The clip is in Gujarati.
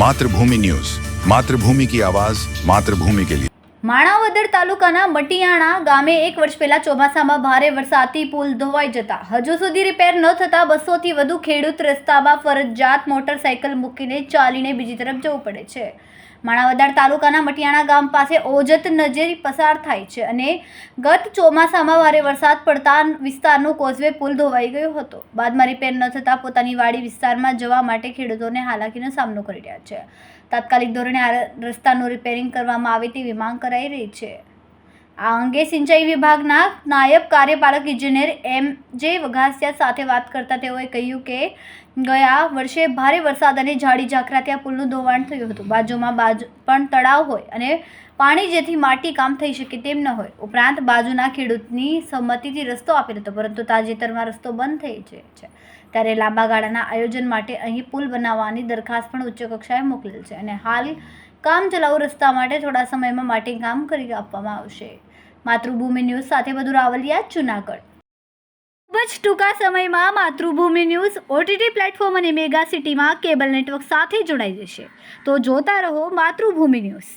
માતૃભૂમિ ન્યૂઝ. માતૃભૂમિ કી આવાજ, માતૃભૂમિ કે લીએ માણાવદર તાલુકાના મટિયાણા ગામે એક વર્ષ પહેલા ચોમાસામાં ભારે વરસાદથી પુલ ધોવાઈ જતા હજુ સુધી રિપેર ન થતા બસોથી વધુ ખેડૂત રસ્તામાં ફરજિયાત મોટરસાયકલ મૂકીને ચાલીને બીજી તરફ જવું પડે છે. માણાવદર તાલુકાના મટિયાણા ગામ પાસે ઓજત નજરી પસાર થાય છે અને ગત ચોમાસામાં ભારે વરસાદ પડતા વિસ્તારનો કોઝવે પુલ ધોવાઈ ગયો હતો. બાદમાં રિપેર ન થતાં પોતાની વાડી વિસ્તારમાં જવા માટે ખેડૂતોને હાલાકીનો સામનો કરી રહ્યા છે. તાત્કાલિક ધોરણે આ રસ્તાનું રિપેરિંગ કરવામાં આવે તેવી માંગ કરાઈ રહી છે. આ અંગે સિંચાઈ વિભાગના નાયબ કાર્યપાલક ઇજનેર એમ જે વઘાસિયા સાથે વાત કરતા તેઓએ કહ્યું કે ગયા વર્ષે ભારે વરસાદ અને ઝાડી ઝાખરાથી આ પુલનું ધોવાણ થયું હતું. બાજુમાં બાજુ પણ તળાવ હોય અને પાણી જેથી માટી કામ થઈ શકે તેમ ન હોય. ઉપરાંત બાજુના ખેડૂતની સંમતિથી રસ્તો આપેલો હતો, પરંતુ તાજેતરમાં રસ્તો બંધ થઈ જાય છે. ત્યારે લાંબા ગાળાના આયોજન માટે અહીં પુલ બનાવવાની દરખાસ્ત પણ ઉચ્ચ કક્ષાએ મોકલેલ છે અને હાલ કામ ચલાઉ રસ્તા માટે થોડા સમયમાં માટી કામ કરી આપવામાં આવશે. માતૃભૂમિ ન્યૂઝ સાથે વધુ રાવલિયા, જુનાગઢ. ખૂબ જ ટૂંકા સમયમાં માતૃભૂમિ ન્યૂઝ ઓટીટી પ્લેટફોર્મ અને મેગા સિટીમાં કેબલ નેટવર્ક સાથે જોડાઈ જશે. તો જોતા રહો માતૃભૂમિ ન્યૂઝ.